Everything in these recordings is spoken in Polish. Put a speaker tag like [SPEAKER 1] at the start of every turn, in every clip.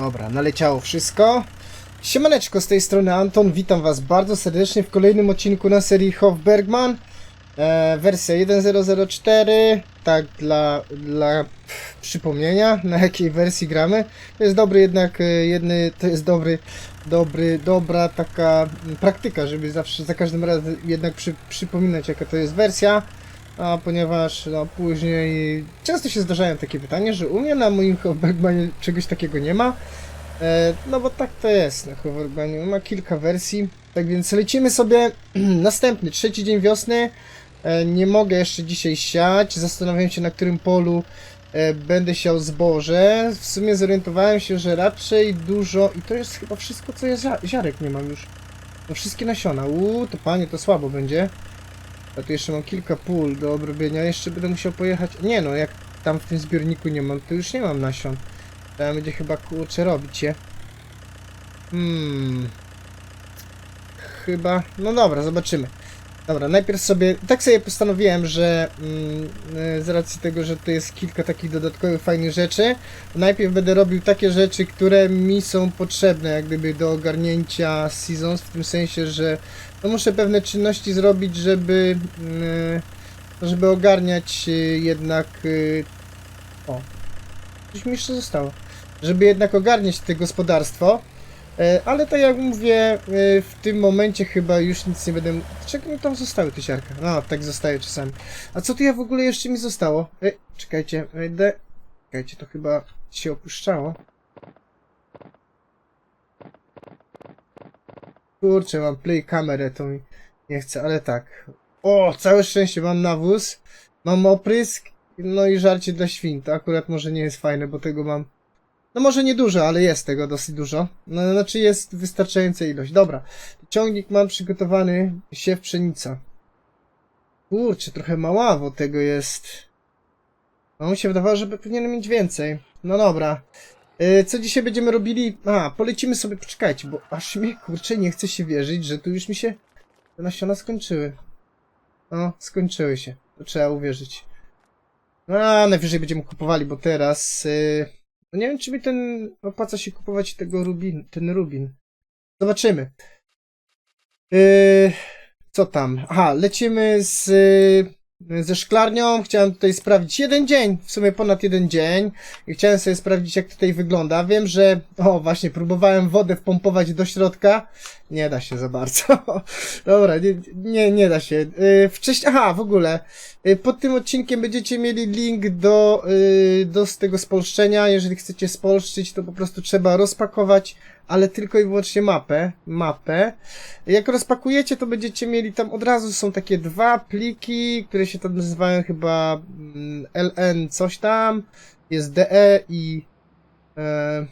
[SPEAKER 1] Dobra, naleciało wszystko. Siemaneczko, z tej strony Anton, witam was bardzo serdecznie w kolejnym odcinku na serii Hofbergman. E, wersja 1004, tak dla, dla przypomnienia, na jakiej wersji gramy. To jest dobry jednak, e, jedny, to jest dobry, dobry, dobra taka praktyka, żeby zawsze, za każdym razem jednak przy, przypominać jaka to jest wersja. A ponieważ no, później często się zdarzają takie pytania, że u mnie na moim Hofbergmanie czegoś takiego nie ma. E, no bo tak to jest na Hoverbanie. Ma kilka wersji. Tak więc lecimy sobie następny, trzeci dzień wiosny. E, nie mogę jeszcze dzisiaj siać. Zastanawiam się na którym polu e, będę siał zboże. W sumie zorientowałem się, że raczej dużo i to jest chyba wszystko co jest. Zia- Ziarek nie mam już. No wszystkie nasiona. Uuu, to panie, to słabo będzie. A tu jeszcze mam kilka pól do obrobienia. Jeszcze będę musiał pojechać. Nie no, jak tam w tym zbiorniku nie mam, to już nie mam nasion. Trzeba będzie chyba kurczę robić je. Hmm. Chyba. No dobra, zobaczymy. Dobra, najpierw sobie. Tak sobie postanowiłem, że mm, e, z racji tego, że to jest kilka takich dodatkowych fajnych rzeczy, najpierw będę robił takie rzeczy, które mi są potrzebne, jak gdyby do ogarnięcia seasons, w tym sensie, że no muszę pewne czynności zrobić, żeby. mm, żeby ogarniać e, jednak. e, O. Coś mi jeszcze zostało żeby jednak ogarniać to gospodarstwo. E, Ale tak jak mówię, e, w tym momencie chyba już nic nie będę... Czego mi tam zostały te siarka? No, tak zostaje czasami. A co tu ja w ogóle jeszcze mi zostało? E, czekajcie, wejdę... Czekajcie, to chyba się opuszczało. Kurczę, mam play kamerę, to mi nie chcę, ale tak. O, całe szczęście, mam nawóz, mam oprysk, no i żarcie dla świn. To akurat może nie jest fajne, bo tego mam no może nie dużo, ale jest tego dosyć dużo. No, znaczy jest wystarczająca ilość. Dobra. Ciągnik mam przygotowany, siew pszenica. Kurczę, trochę maławo tego jest. No mi się wydawało, że powinienem mieć więcej. No dobra. Yy, co dzisiaj będziemy robili? A, polecimy sobie, poczekajcie, bo aż mnie kurczę nie chce się wierzyć, że tu już mi się te nasiona skończyły. No, skończyły się. To trzeba uwierzyć. A, najwyżej będziemy kupowali, bo teraz... Yy... No nie wiem, czy mi ten opłaca się kupować tego rubin, ten rubin. Zobaczymy. Yy, co tam? Aha, lecimy z, yy, ze szklarnią. Chciałem tutaj sprawdzić jeden dzień, w sumie ponad jeden dzień. I chciałem sobie sprawdzić, jak tutaj wygląda. Wiem, że, o właśnie, próbowałem wodę wpompować do środka. Nie da się za bardzo. Dobra, nie, nie, nie da się. Yy, wcześniej, aha, w ogóle. Y, Pod tym odcinkiem będziecie mieli link do, y, do z tego spolszczenia. Jeżeli chcecie spolszczyć, to po prostu trzeba rozpakować, ale tylko i wyłącznie mapę. Mapę. Jak rozpakujecie, to będziecie mieli tam od razu są takie dwa pliki, które się tam nazywają chyba mm, LN coś tam. Jest DE i e,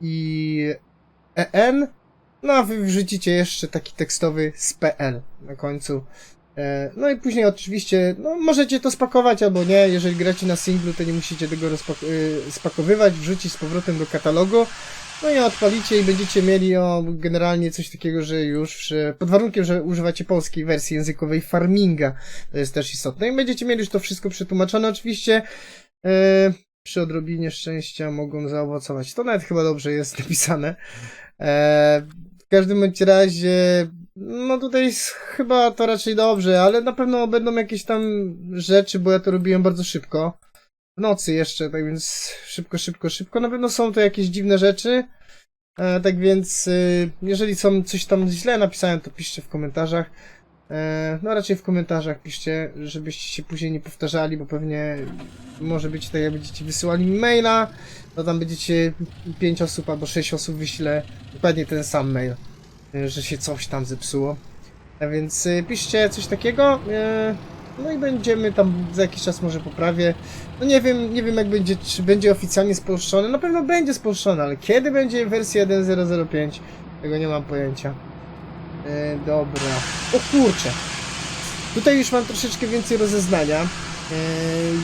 [SPEAKER 1] i EN. No a wy wrzucicie jeszcze taki tekstowy z PL na końcu. E, No i później oczywiście, no możecie to spakować albo nie, jeżeli gracie na singlu, to nie musicie tego y, spakowywać, wrzucić z powrotem do katalogu, no i odpalicie i będziecie mieli o, generalnie coś takiego, że już, pod warunkiem, że używacie polskiej wersji językowej farminga, to jest też istotne. I będziecie mieli już to wszystko przetłumaczone oczywiście, e, przy odrobinie szczęścia mogą zaowocować, to nawet chyba dobrze jest napisane, e, w każdym razie, no tutaj jest chyba to raczej dobrze, ale na pewno będą jakieś tam rzeczy, bo ja to robiłem bardzo szybko. Nocy jeszcze, tak więc szybko, szybko, szybko. Na pewno są to jakieś dziwne rzeczy. E, tak więc, y, jeżeli są coś tam źle napisałem, to piszcie w komentarzach. E, no raczej w komentarzach piszcie, żebyście się później nie powtarzali, bo pewnie może być tak, jak będziecie wysyłali maila, to tam będziecie 5 osób albo 6 osób wyśle dokładnie ten sam mail y, że się coś tam zepsuło. A więc y, piszcie coś takiego. y, No i będziemy tam za jakiś czas może poprawię. No nie wiem, nie wiem jak będzie, czy będzie oficjalnie spolszczone. Na pewno będzie spolszczone, ale kiedy będzie wersja 1.005? Tego nie mam pojęcia. Y, dobra. O kurczę. Tutaj już mam troszeczkę więcej rozeznania. E,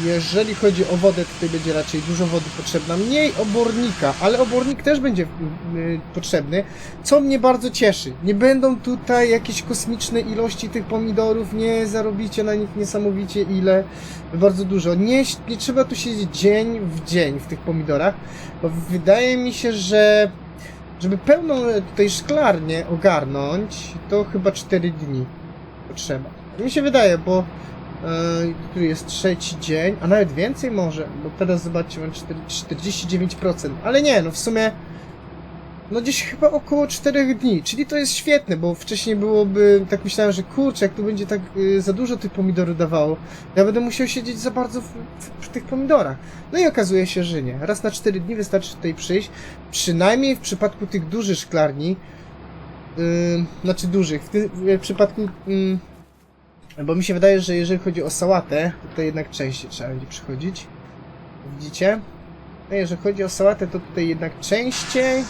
[SPEAKER 1] Jeżeli chodzi o wodę, tutaj będzie raczej dużo wody potrzebna, mniej obornika, ale obornik też będzie potrzebny, co mnie bardzo cieszy. Nie będą tutaj jakieś kosmiczne ilości tych pomidorów, nie zarobicie na nich niesamowicie ile, bardzo dużo. Nie, nie trzeba tu siedzieć dzień w dzień w tych pomidorach, bo wydaje mi się, że żeby pełną tutaj szklarnię ogarnąć, to chyba 4 dni potrzeba. Mi się wydaje, bo który jest trzeci dzień, a nawet więcej może, bo teraz zobaczcie, mam 4, 49%, ale nie, no w sumie no gdzieś chyba około 4 dni, czyli to jest świetne, bo wcześniej byłoby, tak myślałem, że kurczę, jak tu będzie tak y, za dużo tych pomidorów dawało, ja będę musiał siedzieć za bardzo w, w, tych pomidorach. No i okazuje się, że nie. Raz na 4 dni wystarczy tutaj przyjść, przynajmniej w przypadku tych dużych szklarni, yy, znaczy dużych, w, w przypadku, yy, bo mi się wydaje, że jeżeli chodzi o sałatę, to tutaj jednak częściej trzeba będzie przychodzić. Widzicie? No jeżeli chodzi o sałatę, to tutaj jednak częściej.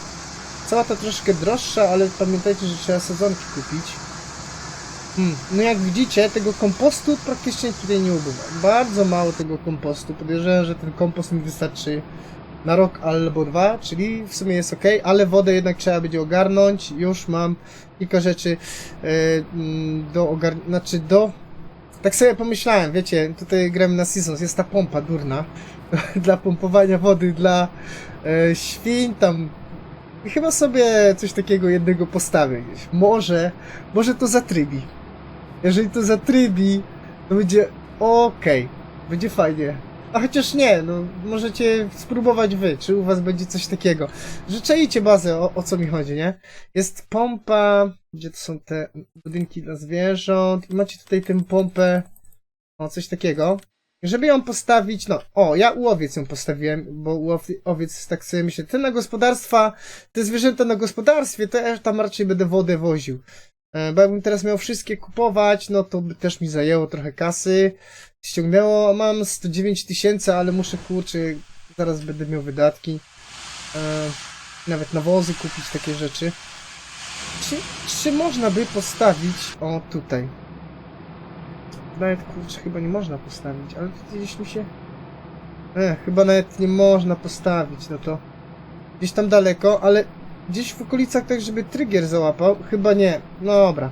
[SPEAKER 1] Sałata troszkę droższa, ale pamiętajcie, że trzeba sadzonki kupić. Hmm. No jak widzicie, tego kompostu praktycznie tutaj nie ubywa. Bardzo mało tego kompostu. Podejrzewam, że ten kompost mi wystarczy na rok albo dwa, czyli w sumie jest ok, ale wodę jednak trzeba będzie ogarnąć. Już mam kilka rzeczy e, mm, do ogarnięcia, znaczy do... Tak sobie pomyślałem, wiecie, tutaj gramy na Seasons, jest ta pompa durna dla pompowania wody dla e, świń, tam chyba sobie coś takiego jednego postawię gdzieś. Może, może to zatrybi. Jeżeli to zatrybi, to będzie okej. Będzie fajnie. A chociaż nie, no możecie spróbować wy, czy u was będzie coś takiego. Że czajcie bazę, o, o co mi chodzi, nie? Jest pompa, gdzie to są te budynki dla zwierząt i macie tutaj tę pompę, o coś takiego. Żeby ją postawić, no, o, ja u owiec ją postawiłem, bo u owi- owiec, tak sobie myślę, te na gospodarstwa, te zwierzęta na gospodarstwie, to ja tam raczej będę wodę woził. E, Bo jakbym teraz miał wszystkie kupować, no to by też mi zajęło trochę kasy. Ściągnęło, mam 109 tysięcy, ale muszę, kurczę, zaraz będę miał wydatki. E, Nawet nawozy kupić, takie rzeczy. Czy, czy można by postawić, o tutaj, nawet kurczę, chyba nie można postawić, ale gdzieś mi się. E, chyba nawet nie można postawić, no to gdzieś tam daleko, ale gdzieś w okolicach tak, żeby trigger załapał, chyba nie. No dobra.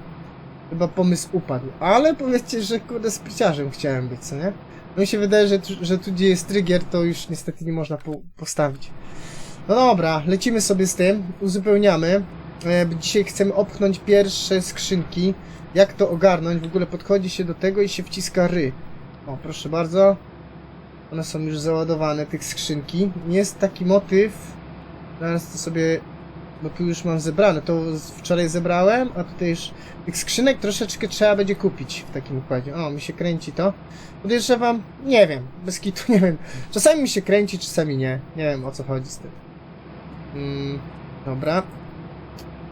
[SPEAKER 1] Chyba pomysł upadł. Ale powiedzcie, że kurde spryciarzem chciałem być, co nie? No mi się wydaje, że, tu- że tu gdzie jest trigger, to już niestety nie można po, postawić. No dobra, lecimy sobie z tym, uzupełniamy. E, dzisiaj chcemy opchnąć pierwsze skrzynki. Jak to ogarnąć? W ogóle podchodzi się do tego i się wciska ry. O, proszę bardzo. One są już załadowane, tych skrzynki. Jest taki motyw. Zaraz to sobie... Bo tu już mam zebrane. To wczoraj zebrałem, a tutaj już tych skrzynek troszeczkę trzeba będzie kupić w takim układzie. O, mi się kręci to. Podejrzewam, nie wiem, bez kitu, nie wiem. Czasami mi się kręci, czasami nie. Nie wiem o co chodzi z tym. Mm, dobra.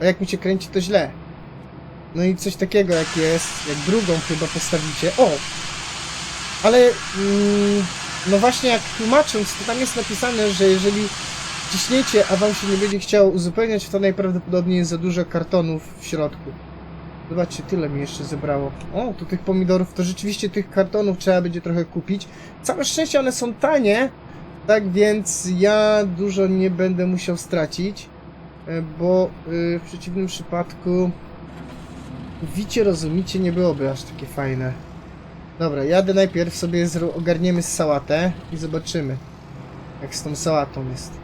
[SPEAKER 1] A jak mi się kręci, to źle. No i coś takiego jak jest, jak drugą chyba postawicie. O! Ale, mm, no właśnie jak tłumacząc, to tam jest napisane, że jeżeli ciśniecie, a wam się nie będzie chciało uzupełniać, to najprawdopodobniej jest za dużo kartonów w środku. Zobaczcie, tyle mi jeszcze zebrało. O, tu tych pomidorów, to rzeczywiście tych kartonów trzeba będzie trochę kupić. Całe szczęście one są tanie, tak więc ja dużo nie będę musiał stracić, e, bo y, w przeciwnym przypadku wicie, rozumicie, nie byłoby aż takie fajne. Dobra, jadę najpierw sobie ogarniemy sałatę i zobaczymy, jak z tą sałatą jest.